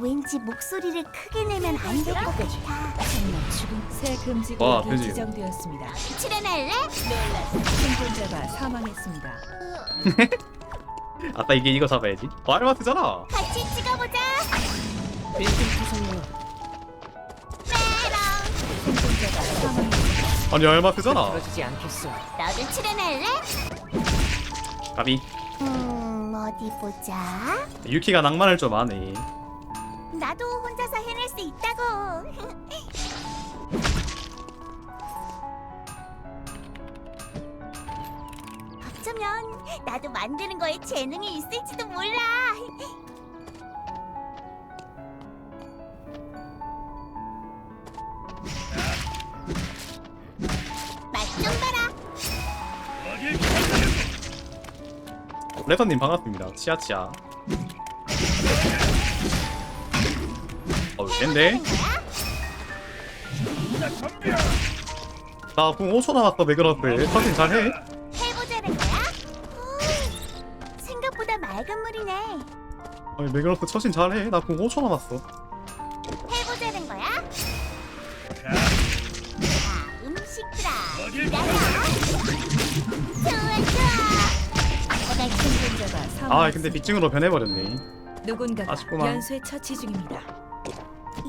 왠지 목소리를 크게 내면 안 될 것 같아. 새 금지 와, 구역이 그지? 지정되었습니다. 출연할래? 생존자가 사망했습니다. 아까 이게 이거 잡아야지 어 알마트잖아 같이 찍어보자. 메롱. 생존자가 사망했습니다. 아니 알마트잖아 들어주지 않겠소. 너도 출연할래? 가비 음, 어디 보자. 유키가 낭만을 좀 아네 나도 혼자서 해낼 수 있다고. 어쩌면 나도 만드는 거에 재능이 있을지도 몰라. 레터님 반갑습니다 치아치아 거야? 나궁 5초 남았어 매그러스 터진 잘해 해보자는 거야? 오, 생각보다 맑은 물이네. 아니 매그러스 처신 잘해 나궁 5초 남았어 해보자는 거야? 자, 음식들아, 기다려. 좋아, 좋아. 내가 아. 근데 빅증으로 변해버렸네 아쉽구만. 연쇄 처치 중입니다.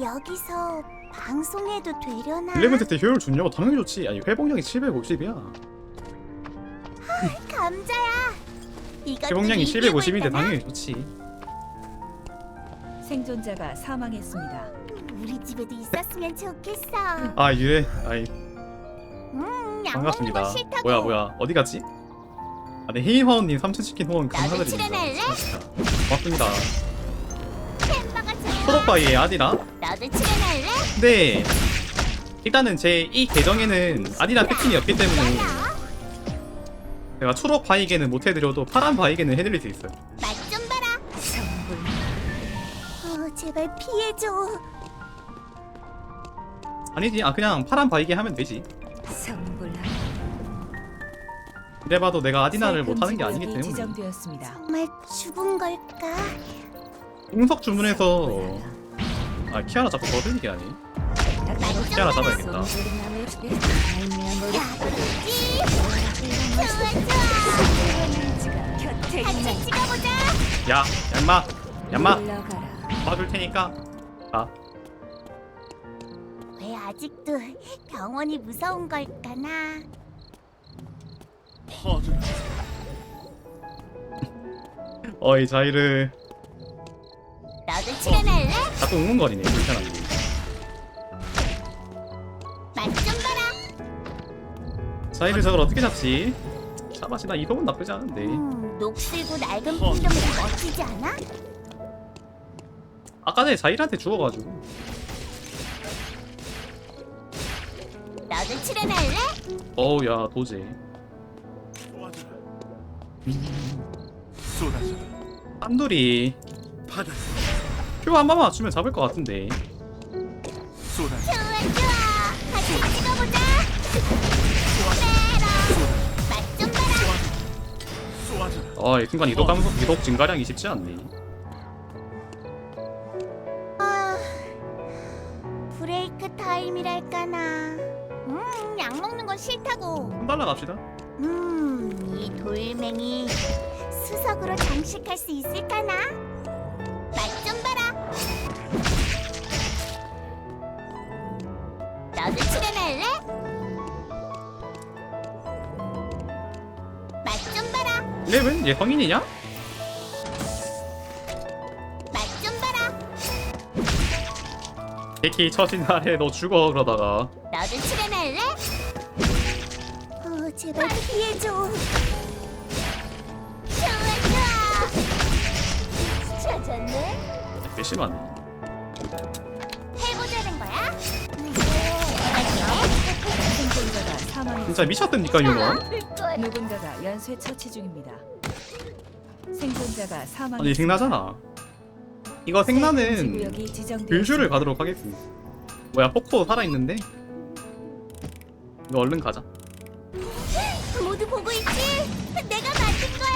여기서 방송해도 되려나? 일레븐트 때 효율 좋냐고 당연히 좋지 아니 회복량이 750이야 감자야. 이것도 회복량이 리뷰 750인데 볼까나? 당연히 좋지 생존자가 사망했습니다. 우리 집에도 있었으면 좋겠어. 아 유래 아이 음, 먹는 반갑습니다 거 싫다고. 뭐야 뭐야 어디 갔지? 아네 헤이화원님 삼천치킨 후원 나도 감사드립니다 출연할래? 고맙습니다 초록바이의 아디라 너도 출연할래? 근데 일단은 제 이 계정에는 아디다 패킨이 없기 때문에. 제가 초록 바이게는 못 해드려도 파란 바이게는 해드릴 수 있어요 맛 좀 봐라. 어, 제발 피해줘. 아니지 아 그냥 파란 바이게 하면 되지 성불 그래봐도 내가 아디나를 못하는 게 아니기 때문에. 정말 죽은 걸까? 공석 주문해서 아 키아라 자꾸 거들리게 하니 키아라 잡아야겠다 야, 같이 찍어보자. 얌마 얌마. 봐줄 테니까 아 왜 아직도 병원이 무서운 걸까나? 어이 자이를 너도 출연할래? 자꾸 웅웅거리네 불편하게 맛좀 봐라. 저걸 어떻게 잡지? 잡아지 나 이동은 나쁘지 않은데 음, 녹슬고 낡은 풍경도 멋지지 않아? 아까 전에 자이한테 죽어가지고 너도 출연할래? 어우 야 도제 쏟아져 딴돌이 바다 표한 번만 맞추면 잡을 것 같은데 좋아, 좋아. 같이 찍어보자. 메롱. 맛좀 봐라. 쏟아져 어이 순간 이동 감소 이동 증가량이 쉽지 않네 아, 브레이크 타임이랄까나. 음, 약 먹는 건 싫다고. 손 달라 갑시다 음, 이 돌멩이 수석으로 장식할 수 있을까나? 랩은 얘 성인이냐? 맛 좀 봐라. 개키 처진 날에 너 죽어 그러다가 너도 출연할래? 어, 제발 피해줘. 좋아 좋아. 찾았네. 배신하네 해보자는 거야? 진짜 미쳤답니까 이거? 누군가가 연쇄 처치 중입니다. 생존자가 사망했습니다. 아니 생나잖아 이거 생나는 구역이. 뷰슈를 가도록 하겠습니다 뭐야 포코 살아있는데? 이거 얼른 가자 모두 보고 있지? 내가 만든 거야.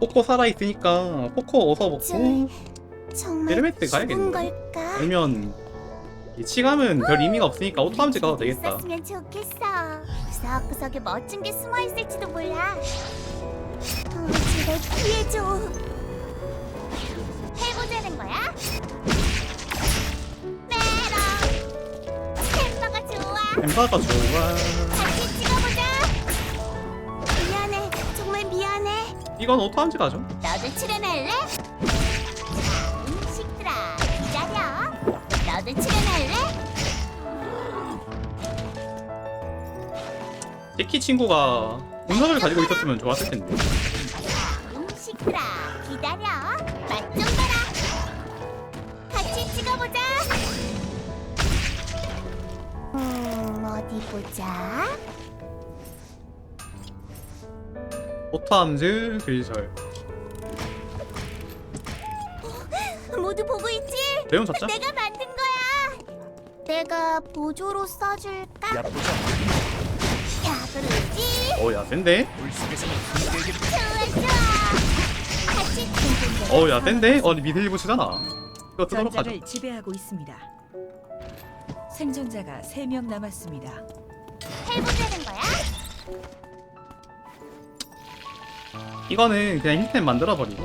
포코 살아있으니까 포코 어서 먹고 정말 죽은 가야겠네. 걸까? 아니면 이 치감은 별 의미가 없으니까 오토함즈 가도 되겠다 있었으면 좋겠어. 구석구석에 멋진 게 숨어 있을지도 몰라. 어, 제발 피해줘. 해보자는 거야? 메롱. 햄버거 좋아. 엠바가 좋아 같이 찍어보자. 미안해. 정말 미안해. 이건 오토함즈 가죠 너도 출연할래? 제키 친구가 운석을 가지고 있었으면 좋았을 텐데 음식들아 기다려. 맛 좀 봐라. 같이 찍어보자. 음 어디 보자. 오토함즈 글절 모두 보고 있지? 레온 잡자 내가 만든 거야. 내가 보조로 써줄까? 얕보자. 어야 센데? 어야 센데? 어 미들리브 치잖아 이거 뜯어러 전장을 지배하고 있습니다. 생존자가 3명 남았습니다. 해보자는 거야? 이거는 그냥 힐템 만들어 버리고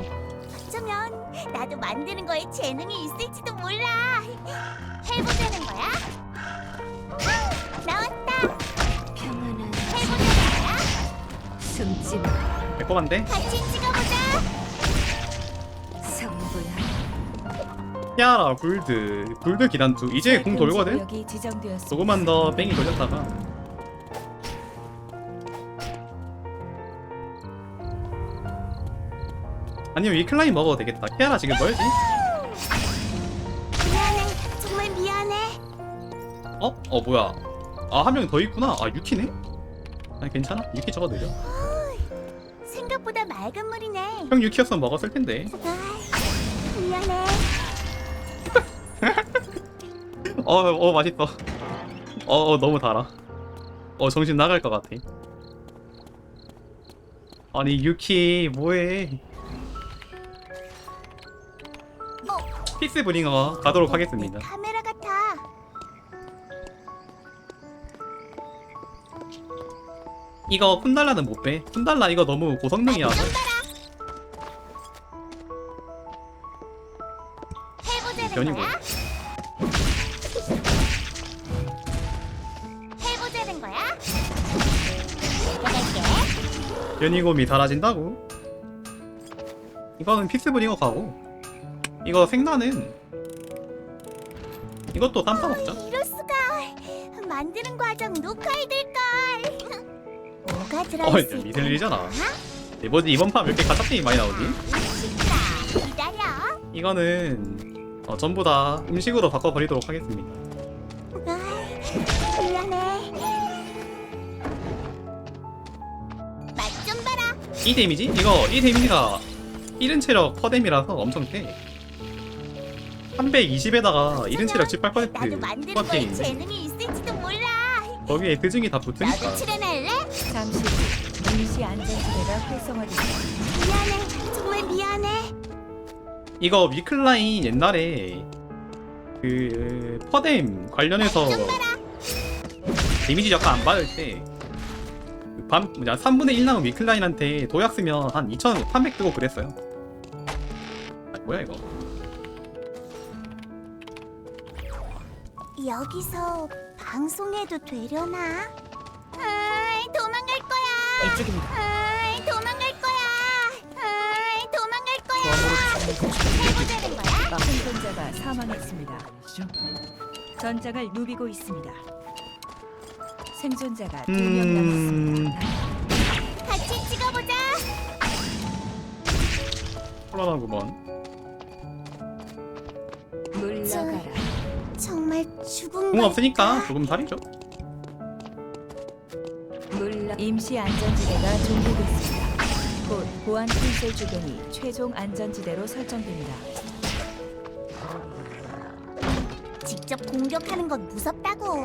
어쩌면 나도 만드는 거에 재능이 있을지도 몰라. 해보자는 거야? 아, 나왔다. 숨지 마. 매콤한데? 같이 찍어보자. 성불한 티아라 불드 불드 기단투 이제 공 돌거든? 여기 지정되었습니다. 조금만 더 뺑이 돌렸다가 아니면 위클라인 먹어도 되겠다 티아라 지금 뭐였지? 미안해. 정말 미안해. 어? 어 뭐야 아 한 명 더 있구나 아 유키네? 아니 괜찮아? 유키 저거 느려 생각보다 맑은 물이네. 형 유키였으면 먹었을 텐데. 아, 미안해. 어, 어 맛있어. 어, 어 너무 달아. 어 정신 나갈 것 같아. 아니 유키 뭐해? 어, 피스 브링어 가도록 하겠습니다. 내 카메라 이거 푼달라는 못 빼. 푼달라 이거 너무 고성능이야. 좀 봐라. 해보자는 변이고. 거야? 해보자는 거야? 내가 갈게. 연이곰이 달아진다고. 이거는 픽스 브링어 가고. 이거 생나는 이것도 쌈싸 먹자. 이럴 수가. 만드는 과정 녹화해둘 걸. 뭐가 어, 들어있을까? 미들리잖아. 네, 뭐지 이번 판 왜 이렇게 가짜게임 많이 나오지? 음식이다. 기다려. 이거는 어, 전부 다 음식으로 바꿔버리도록 하겠습니다. 아, 미안해. 맛 좀 봐라. 이 데미지? 이거 이 데미지가 1은 체력 퍼뎀이라서 엄청 세. 320에다가 1은 체력 나도 18% 만드는 거에 퍼뎀인데 재능이 있을지도 몰라. 거기에 드증이 다 붙으니까 후 임시 안전지대가 활성화됩니다. 미안해. 정말 미안해. 이거 위클라인 옛날에 그 퍼뎀 관련해서 데미지 약간 안 받을 때 밤 뭐냐 3분의 1 남은 위클라인한테 도약 쓰면 한 2,300 뜨고 그랬어요. 아 뭐야 이거? 여기서 방송해도 되려나? 아이, 도망갈. 이쪽입니다. 아이, 도망갈 거야. 아이, 도망갈 거야. 해보자는 거야? 생존자가 사망했습니다. 전장을 누비고 있습니다. 생존자가 2명 음. 남았습니다. 같이 찍어보자. 혼란하구먼. 물러가라. 정말 죽은 공 없으니까 조금 살이죠. 임시 안전지대가 종료고 있습니다. 곧 보안 콘솔 주변이 최종 안전지대로 설정됩니다. 직접 공격하는 건 무섭다고.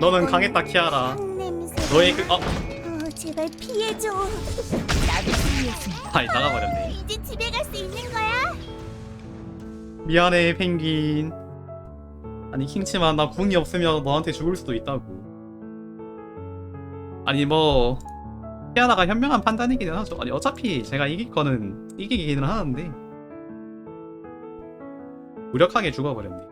너는 강했다 키아라. 향 냄새. 너의 그 어, 어, 제 제발 피해줘. 나도 승리했습니다. 아니 나가버렸네 이제 집에 갈 수 있는 거야? 미안해 펭귄 아니 킹치만 나 궁이 없으면 너한테 죽을 수도 있다고. 아니 뭐 피아나가 현명한 판단이기는 하죠. 아니 어차피 제가 이길 거는 이기기는 하는데. 무력하게 죽어버렸네